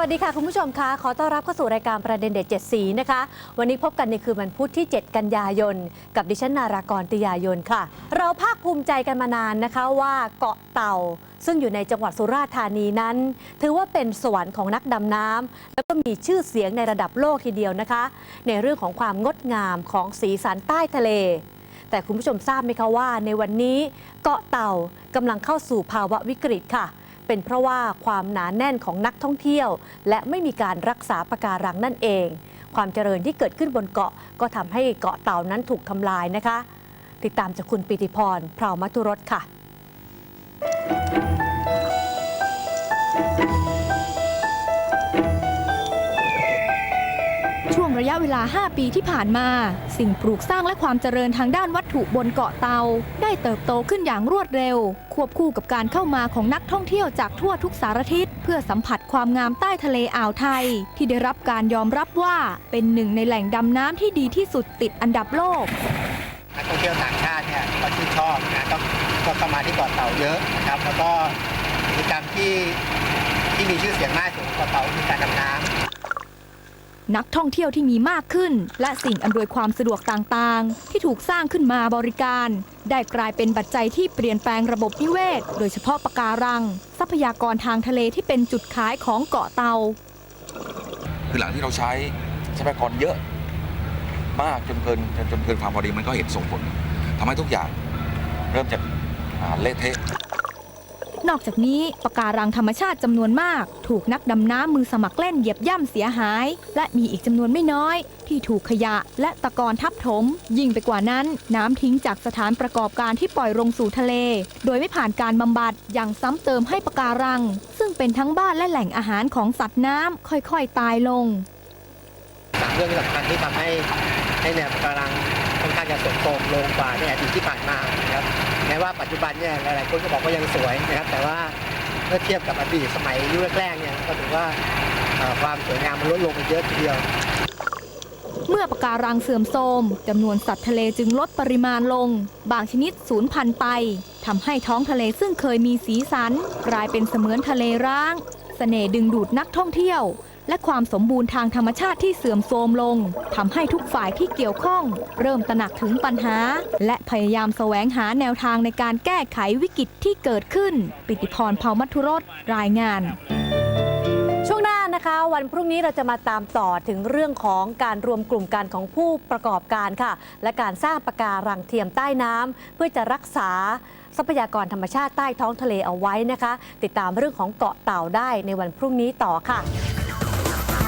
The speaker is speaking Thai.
วัสดีค่ะคุณผู้ชมคะขอต้อนรับเข้าสู่รายการประเด็นเด็ดเจ็ดสีนะคะ วันนี้พบกันในคืนวันพุธที่ 7 กันยายน กับดิฉันนารากรติยายนค่ะ เราภาคภูมิใจกันมานานนะคะว่าเกาะเต่า ซึ่งอยู่ในจังหวัดสุราษฎร์ธานีนั้น ถือว่าเป็นสวรรค์ของนักดำน้ำแล้วก็มีชื่อเสียงในระดับโลกทีเดียวนะคะ ในเรื่องของความงดงามของสีสันใต้ทะเลแต่คุณผู้ชมทราบไหมคะว่าในวันนี้เกาะเต่ากำลังเข้าสู่ภาวะวิกฤตค่ะ เป็นเพราะว่าความหนาแน่นของนักท่องเที่ยว และไม่มีการรักษาปะการังนั่นเอง ความเจริญที่เกิดขึ้นบนเกาะก็ทำให้เกาะเต่านั้นถูกทำลายนะคะ ติดตามจากคุณปิติพรพราวมัทุรสค่ะ ช่วงระยะเวลา 5 ปีที่ผ่านมา สิ่งปลูกสร้างและความเจริญทางด้านวัตถุบนเกาะเตา ได้เติบโตขึ้นอย่างรวดเร็ว ควบคู่กับการเข้ามาของนักท่องเที่ยวจากทั่วทุกสารทิศ เพื่อสัมผัสความงามใต้ทะเลอ่าวไทย ที่ได้รับการยอมรับว่าเป็นหนึ่งในแหล่งดำน้ำที่ดีที่สุดติดอันดับโลกนักท่องเที่ยวต่างชาติเนี่ยก็ชื่นชอบนะก็ก็เข้ามาที่เกาะเต่าเยอะนะครับ แล้วก็กิจกรรมที่ที่มีชื่อเสียงมากของเกาะเต่าคือการดำน้ำ นักท่องเที่ยวที่มีมากขึ้น และสิ่งอำนวยความสะดวกต่างๆ ที่ถูกสร้างขึ้นมาบริการ ได้กลายเป็นปัจจัยที่เปลี่ยนแปลงระบบนิเวศ โดยเฉพาะปะการัง ทรัพยากรทางทะเลที่เป็นจุดขายของเกาะเตา คือหลังที่เราใช้ทรัพยากรเยอะ มากจนเกินจนเกินความพอดีมันก็เห็นส่งผลทำให้ทุกอย่างเริ่มจากอ่าเละเทะ นอกจากนี้ปะการังธรรมชาติจำนวนมาก ถูกนักดำน้ำมือสมัครเล่นเหยียบย่ำเสียหาย และมีอีกจำนวนไม่น้อย ที่ถูกขยะและตะกอนทับถม ยิ่งไปกว่านั้น น้ำทิ้งจากสถานประกอบการที่ปล่อยลงสู่ทะเล โดยไม่ผ่านการบำบัดยังซ้ำเติมให้ปะการัง ซึ่งเป็นทั้งบ้านและแหล่งอาหารของสัตว์น้ำค่อยๆตายลงสามเรื่องสำคัญที่ทำให้ให้แนวปะการัง ค่อนข้างจะสมโทรมลงกว่าในอดีตที่ผ่านมานะครับแม้ว่าปัจจุบันเนี่ยหลายๆคนก็บอกว่ายังสวยนะครับ แต่ว่าเมื่อเทียบกับอดีตสมัยยุคแรกๆเนี่ยก็ถือว่าความสวยงามมันลดลงไปเยอะทีเดียว เมื่อปะการังเสื่อมโทรมจำนวนสัตว์ทะเลจึงลดปริมาณลง บางชนิดสูญพันธุ์ไปทำให้ท้องทะเลซึ่งเคยมีสีสัน กลายเป็นเสมือนทะเลร้างเสน่ดึงดูดนักท่องเที่ยว และความสมบูรณ์ทางธรรมชาติที่เสื่อมโทรมลงทำให้ทุกฝ่ายที่เกี่ยวข้อง เริ่มตระหนักถึงปัญหา และพยายามแสวงหาแนวทางในการแก้ไขวิกฤตที่เกิดขึ้น ปิติพรเผามัทุรสรายงานช่วงหน้านะคะวันพรุ่งนี้เราจะมาตามต่อถึงเรื่องของการรวมกลุ่มกันของผู้ประกอบการค่ะ และการสร้างปะการังเทียมใต้น้ำเพื่อจะรักษาทรัพยากรธรรมชาติใต้ท้องทะเลเอาไว้นะคะ ติดตามเรื่องของเกาะเต่าได้ในวันพรุ่งนี้ต่อค่ะ